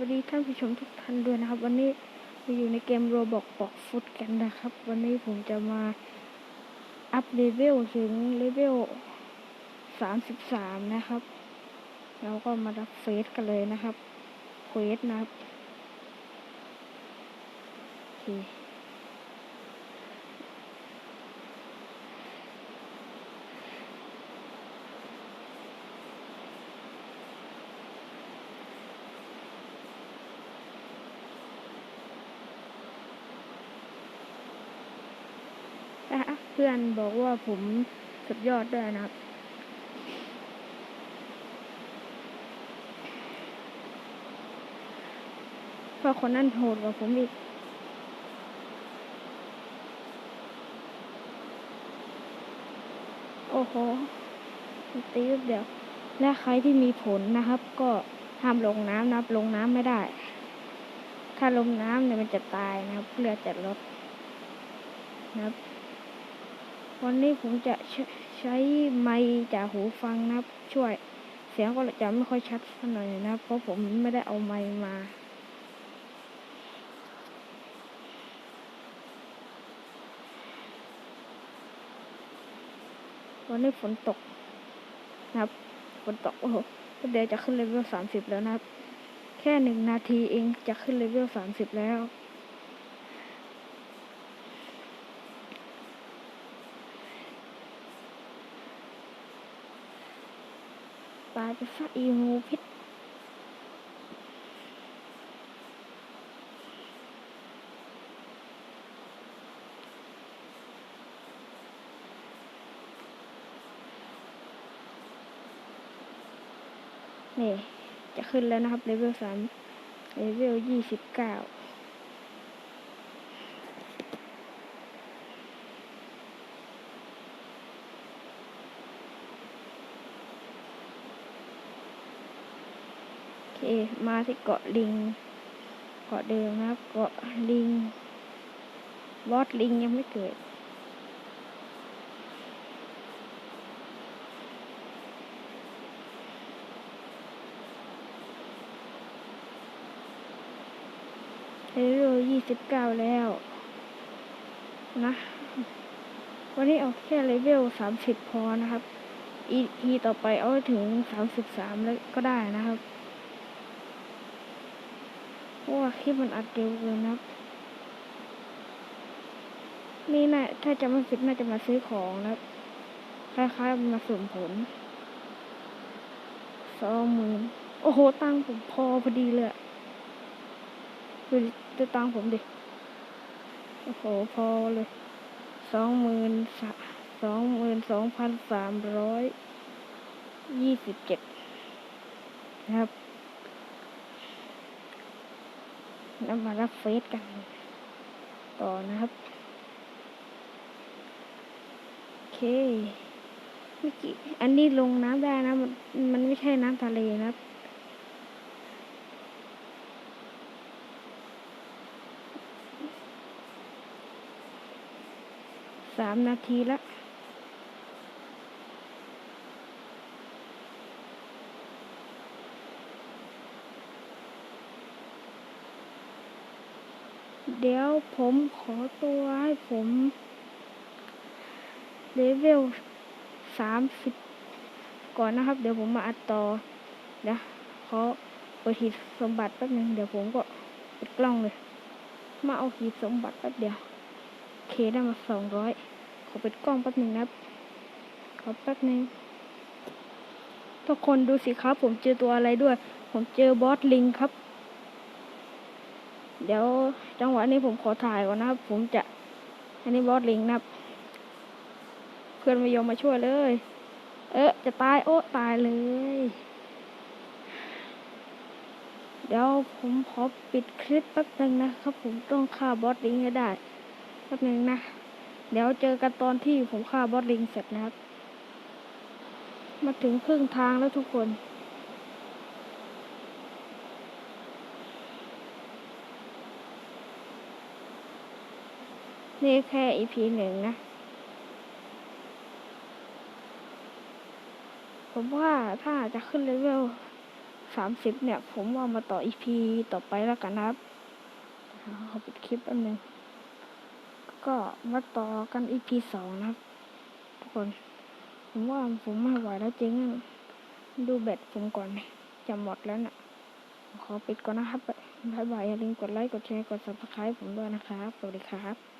วัสดีท่านผู้ชมทุกท่านด้วยนะครับ วันนี้มาอยู่ในเกมโรบอกบอกฟุตกันนะครับ วันนี้ผมจะมาอัพเลเวลถึงเลเวลสามสิบสามนะครับ แล้วก็มารับเฟสกันเลยนะครับเฟสนะครับโอ เพื่อนบอกว่าผมสุดยอดด้วยนะครับ เพราะคนนั้นโหดกว่าผมอีกโอ้โหตีแป๊บเดียว และใครที่มีผลนะครับ ก็ห้ามลงน้ำนะครับ ลงน้ำไม่ได้ ถ้าลงน้ำเนี่ยมันจะตายนะครับเลือดจะลดนะครับ วันนี้ผมจะใช้ใชไมค์จากหูฟังนะครับ ช่วยเสียงก็จะไม่ค่อยชัดสักหน่อยนะครับ เพราะผมไม่ได้เอาไมค์มาวันนี้ฝนตกนะครับฝนตกโอ้โหเดี๋ยวจะขึ้นเลเวลสามสิบแล้วนะครับ แค่หนึ่งนาทีเองจะขึ้นเลเวลสามสิบแล้วายไปซะอีงูพิษนี่ จะขึ้นแล้วนะครับเลเวลสามเลเวลยี่สิบเก้า เคมาที่เกาะลิง เกาะเดิมนะครับ เกาะลิง บอสลิงยังไม่เกิดเลเวลยี่สิบเก้าแล้ว นะ วันนี้เอาแค่เลเวลสามสิบพอนะครับ อีพีต่อไปเอาถึงสามสิบสามแล้วก็ได้นะครับ เพราะว่าคลิปมันอัดเร็วเกินะครับ นี่นะถ้าจะไม่ผิดน่าจะมาซื้อของนะครับคล้ายๆมาสุ่มผลสองหมื่นโอ้โห ตังผมพอพอดีเลยอะดูดูตังผมดิ โอ้โห พอเลยสองหมื่นสองหมื่นสองพันสามร้อยยี่สิบเจ็ดนะครับ แล้วมารับเฟสกัน ต่อนะครับ โอเคเมื่อกี้อันนี้ลงน้ำได้นะ มันมันไม่ใช่น้ำทะเลนะครับสามนาทีละ เดี๋ยวผมขอตัวให้ผมเลเวลสามสิบก่อนนะครับ เดี๋ยวผมมาอัดต่อเดี๋ยวขอเปิดหีบสมบัติแป๊บนึงเดี๋ยวผมก็ปิดกล้องเลย มาเอาหีบสมบัติแป๊บเดียวเคได้มาสองร้อยขอปิดกล้องแป๊บนึงนะขอแป๊บนึงทุกคนดูสิครับ ผมเจอตัวอะไรด้วย ผมเจอบอสลิงครับ เดี๋ยวจังหวะนี้ผมขอถ่ายก่อนนะครับ ผมจะ อันนี้บอสลิงนะครับ เพื่อนไม่ยอมมาช่วยเลย เอ๊ะจะตายโอ้ตายเลย เดี๋ยวผมขอปิดคลิปแป๊บหนึงนะครับ ผมต้องฆ่าบอสลิงให้ได้แป๊บหนึงนะเดี๋ยวเจอกันตอนที่ผมฆ่าบอสลิงเสร็จนะครับ มาถึงครึ่งทางแล้วทุกคน นี่แค่ EP หนึ่งนะ ผมว่าถ้าจะขึ้นเลเวลสามสิบเนี่ย ผมว่ามาต่ออีพีต่อไปแล้วกันนะครับขอปิดคลิปแป๊บนึงก็มาต่อกันอีพีสองนะครับ ทุกคน ผมว่าผมไม่ไหวแล้วจริงดูแบตผมก่อนจะหมดแล้วน่ะ ขอปิดก่อนนะครับ บ๊ายบายอย่าลืมกดไลค์ กดแชร์ กด subscribe ผมด้วยนะครับ สวัสดีครับ